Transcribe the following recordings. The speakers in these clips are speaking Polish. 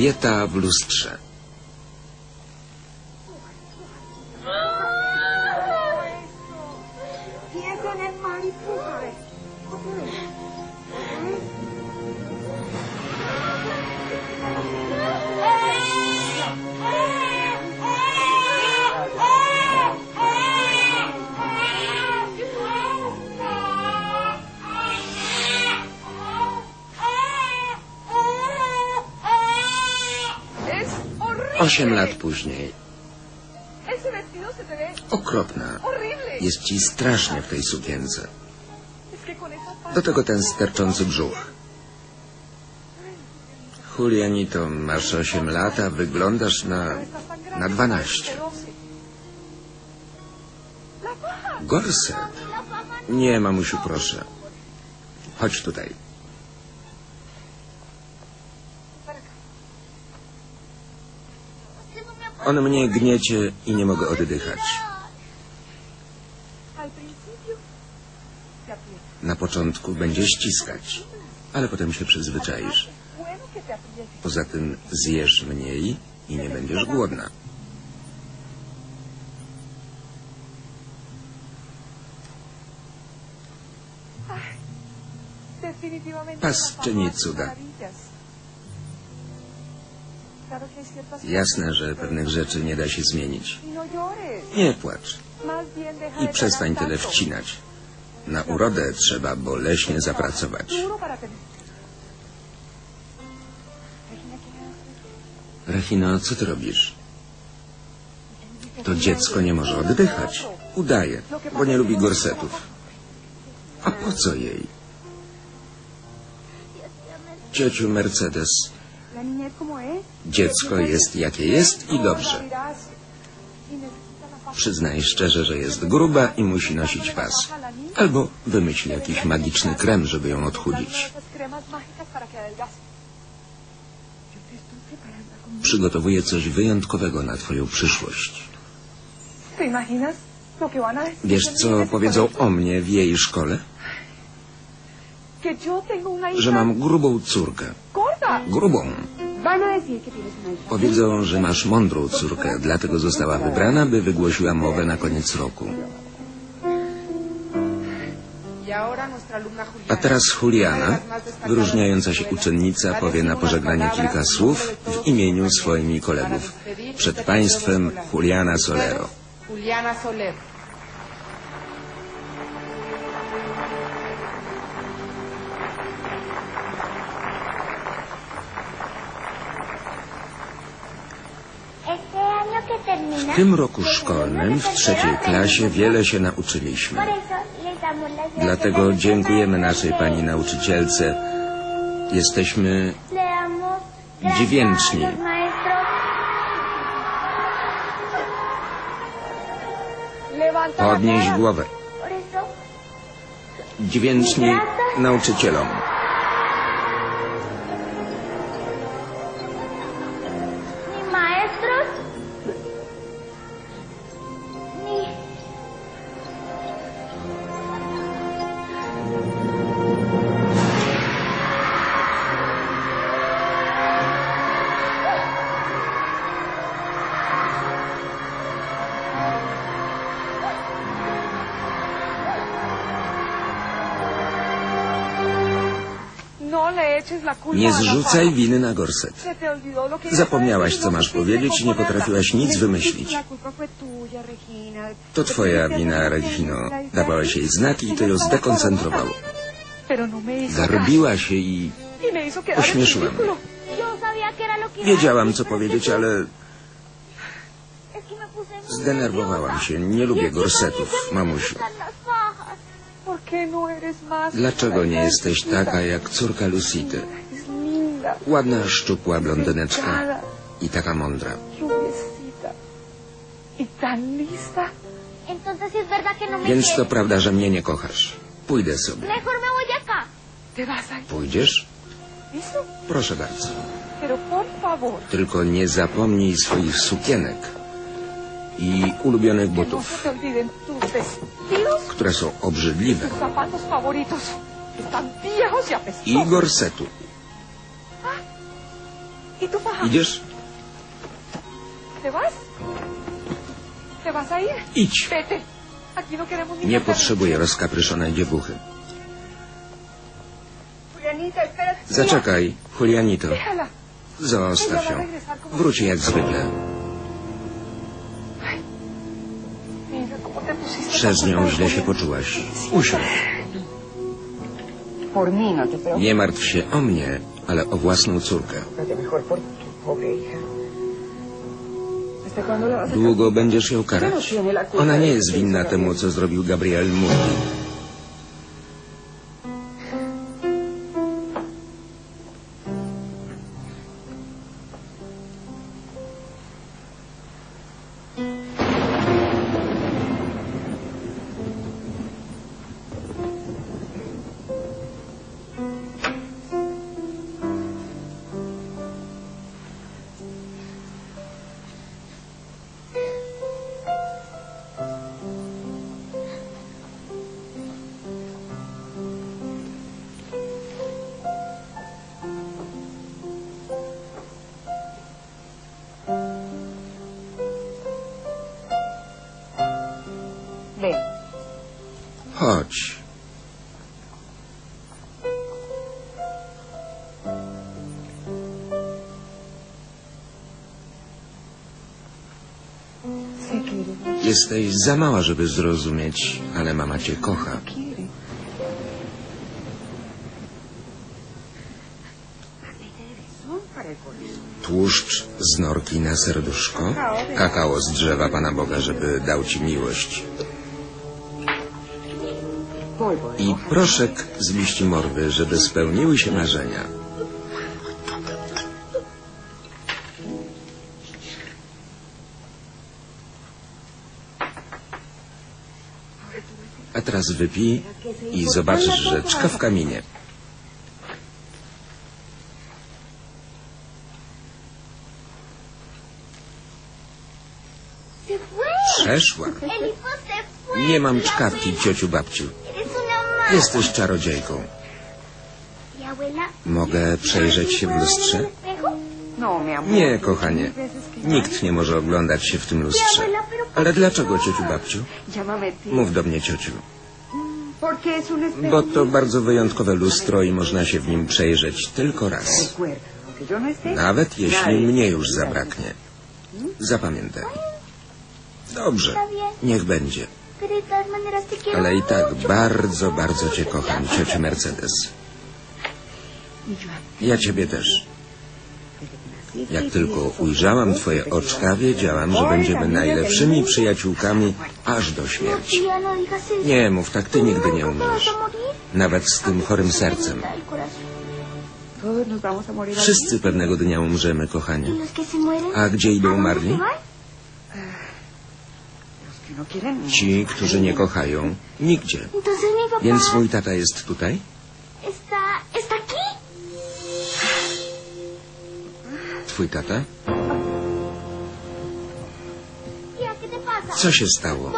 Kobieta w lustrze. Osiem lat później. Okropna. Jest ci strasznie w tej sukience. Do tego ten sterczący brzuch. Julianito, masz 8 lat, a wyglądasz na, na 12. de 12. La faja. Gorset? Nie, mamusiu, proszę. Chodź tutaj. On mnie gniecie i nie mogę oddychać. Na początku będzie ściskać, ale potem się przyzwyczaisz. Poza tym zjesz mniej i nie będziesz głodna. Pas czyni cuda. Jasne, że pewnych rzeczy nie da się zmienić. Nie płacz i przestań tyle wcinać. Na urodę trzeba boleśnie zapracować. Rechino, co ty robisz? To dziecko nie może oddychać. Udaje, bo nie lubi gorsetów. A po co jej? Ciociu Mercedes, Dziecko jest jakie jest i dobrze. Y necesita la faja. Przyznaj szczerze, że jest gruba i musi nosić pas. Albo wymyśl jakiś magiczny krem, żeby ją odchudzić. Przygotowuję coś wyjątkowego na twoją przyszłość. Wiesz, co powiedzą o mnie w jej szkole? Że mam grubą córkę. Grubą. Powiedzą, że masz mądrą córkę, dlatego została wybrana, by wygłosiła mowę na koniec roku. A teraz Juliana, wyróżniająca się uczennica, powie na pożegnanie kilka słów w imieniu swoimi compañeros kolegów. Przed państwem. Juliana Solero. Juliana Soler. W tym roku szkolnym, w trzeciej klasie, wiele się nauczyliśmy. Dlatego dziękujemy naszej pani nauczycielce. Jesteśmy que Le damos gracias Dziewięczni. Nie zrzucaj winy na gorset. Zapomniałaś, co masz powiedzieć i nie potrafiłaś nic wymyślić. To twoja wina, Regino. Dawałaś jej znaki i to ją zdekoncentrowało. No Garbiła się i. Y me hizo quedar en Pośmieszyłem. ridículo. yo sabía que era lo que iba a wiedziałam, co powiedzieć, ale zdenerwowałam się. Nie Y lubię que gorsetów, mamusiu. Gustan las fajas. ¿Por qué no? Dlaczego nie jesteś taka jak córka Lucity? Ładna, szczupła blondyneczka i taka mądra. no Więc to prawda, że mnie nie kochasz. Pójdę sobie. Pójdziesz? Proszę bardzo. Tylko nie zapomnij swoich sukienek i ulubionych butów, które są obrzydliwe. I gorsetu. Idziesz? Idź. Nie potrzebuję rozkapryszonej dziewuchy. Zaczekaj, Julianito. Zostaw ją. Wróci jak zwykle. Przez nią źle się poczułaś. Usiądź. No. Nie martw się o mnie, ale o własną córkę. mejor por tu pobre hija. ¿Hasta cuándo la vas a Długo będziesz ją karać. Ona nie jest winna temu, co zrobił Gabriel Mundi. Chodź. Jesteś za mała, żeby zrozumieć, ale mama cię kocha. Tłuszcz z norki na serduszko, kakao z drzewa Pana Boga, żeby dał ci miłość i proszek z liści morwy, żeby spełniły się marzenia. A teraz wypij i zobaczysz, że czka w kamienie. Przeszła. Nie mam czkawki, ciociu babciu. Jesteś czarodziejką. Mogę przejrzeć się w lustrze? Nie, kochanie. Nikt nie może oglądać się w tym lustrze. Ale dlaczego, ciociu babciu? Mów do mnie, ciociu. Bo to bardzo wyjątkowe lustro i można się w nim przejrzeć tylko raz. Nawet jeśli mnie już zabraknie. Zapamiętaj. Dobrze, niech będzie. Ale i tak bardzo, bardzo cię kocham, ciociu Mercedes. Ja ciebie też. Jak tylko ujrzałam twoje oczka, wiedziałam, że będziemy najlepszymi przyjaciółkami aż do śmierci. Nie mów, tak ty nigdy nie ¿Nunca te umrzesz. Nawet z tym chorym sercem. Wszyscy pewnego dnia umrzemy, kochanie. A gdzie idą ¿A dónde umarli? Ci, którzy nie kochają, nigdzie. Więc mój tata jest tutaj? Twój tata? Co się stało?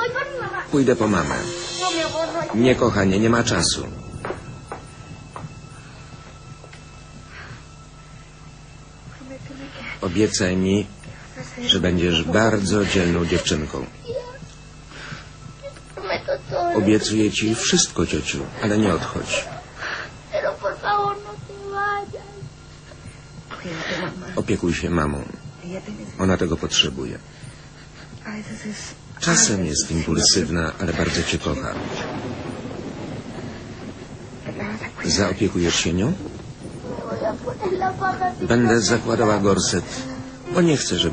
Pójdę po mamę. No, Nie, kochanie, nie ma czasu. Obiecaj mi, że będziesz bardzo dzielną dziewczynką. Obiecuję ci wszystko, ciociu, ale nie odchodź. Opiekuj się mamą. Ona tego potrzebuje. Czasem jest impulsywna, ale bardzo cię kocha. Zaopiekujesz się nią? Będę zakładała gorset, bo nie chcę, żeby